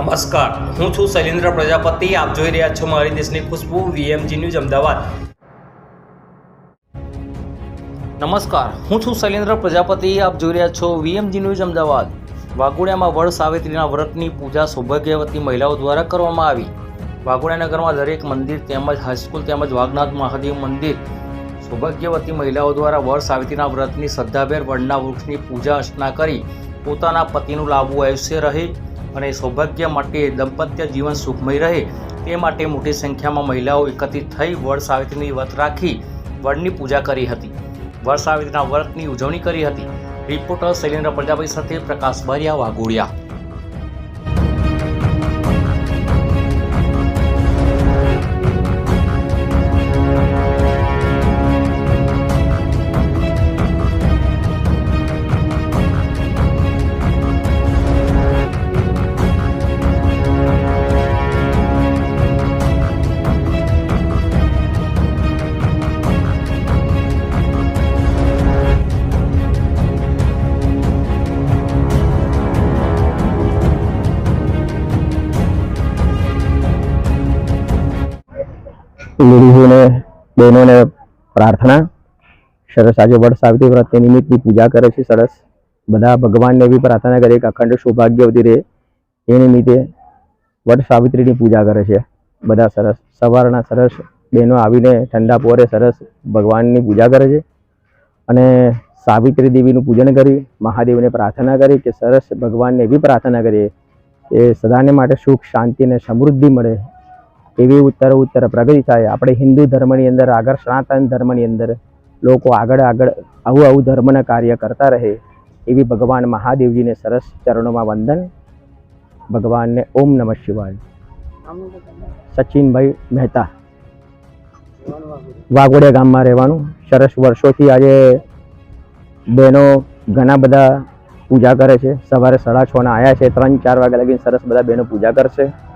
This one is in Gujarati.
નમસ્કાર. હું છું શૈલેન્દ્ર પ્રજાપતિ. આપ જોઈ રહ્યા છો મારી દેશની ખુશ્બુ, વીએમજી ન્યૂઝ, અમદાવાદ. નમસ્કાર. હું છું શૈલેન્દ્ર પ્રજાપતિ. આપ જોઈ રહ્યા છો વીએમજી ન્યૂઝ, અમદાવાદ. વાઘોડિયામાં વડ સાવિત્રીના વ્રતની પૂજા સૌભાગ્યવતી મહિલાઓ દ્વારા કરવામાં આવી. વાઘોડિયા નગરમાં દરેક મંદિર તેમજ હાઈસ્કૂલ તેમજ વાઘનાથ મહાદેવ મંદિર સૌભાગ્યવતી મહિલાઓ દ્વારા વડ સાવિત્રીના વ્રતની શ્રદ્ધાભેર વડના વૃક્ષની પૂજા અર્ચના કરી પોતાના પતિનું લાંબુ આયુષ્ય રહે. અને સૌભાગ્ય માટે દંપત્ય જીવન સુખમય રહે તે માટે મોટી સંખ્યામાં મહિલાઓ એકત્રિત થઈ વડ સાવિત્રીની વ્રત રાખી વડની પૂજા કરી હતી. વડ સાવિત્રીના વ્રતની ઉજવણી કરી હતી. રિપોર્ટર શૈલેન્દ્ર પ્રજાભાઈ સાથે પ્રકાશ બારિયા વાઘોડિયા. લેડીઝોને, બહેનોને પ્રાર્થના. સરસ આજે વડ સાવિત્રી વ્રત નિમિત્તની પૂજા કરે છે, સરસ. બધા ભગવાનને બી પ્રાર્થના કરે કે અખંડ સૌભાગ્યવતી રહે. એ નિમિત્તે વડ સાવિત્રીની પૂજા કરે છે. બધા સરસ. સવારના સરસ બહેનો આવીને ઠંડા પોરે સરસ ભગવાનની પૂજા કરે છે. અને સાવિત્રી દેવીનું પૂજન કરી, મહાદેવને પ્રાર્થના કરી કે સરસ ભગવાનને એવી પ્રાર્થના કરીએ. કે સદાને માટે સુખ, શાંતિ અને સમૃદ્ધિ મળે એવી ઉત્તર ઉત્તર પ્રગતિ થાય. આપણે હિન્દુ ધર્મની અંદર, આગળ સનાતન ધર્મની અંદર લોકો આગળ આગળ આવું આવું ધર્મના કાર્ય કરતા રહે, એવી ભગવાન મહાદેવજીને સરસ ચરણોમાં વંદન. ભગવાનને ઓમ નમઃ શિવાય. સચિનભાઈ મહેતા. વાઘોડિયા ગામમાં રહેવાનું. સરસ વર્ષોથી આજે બહેનો ઘણા બધા પૂજા કરે છે. સવારે સાડા છ ના આવ્યા છે. ત્રણ ચાર વાગ્યા લગીને સરસ બધા બહેનો પૂજા કરશે.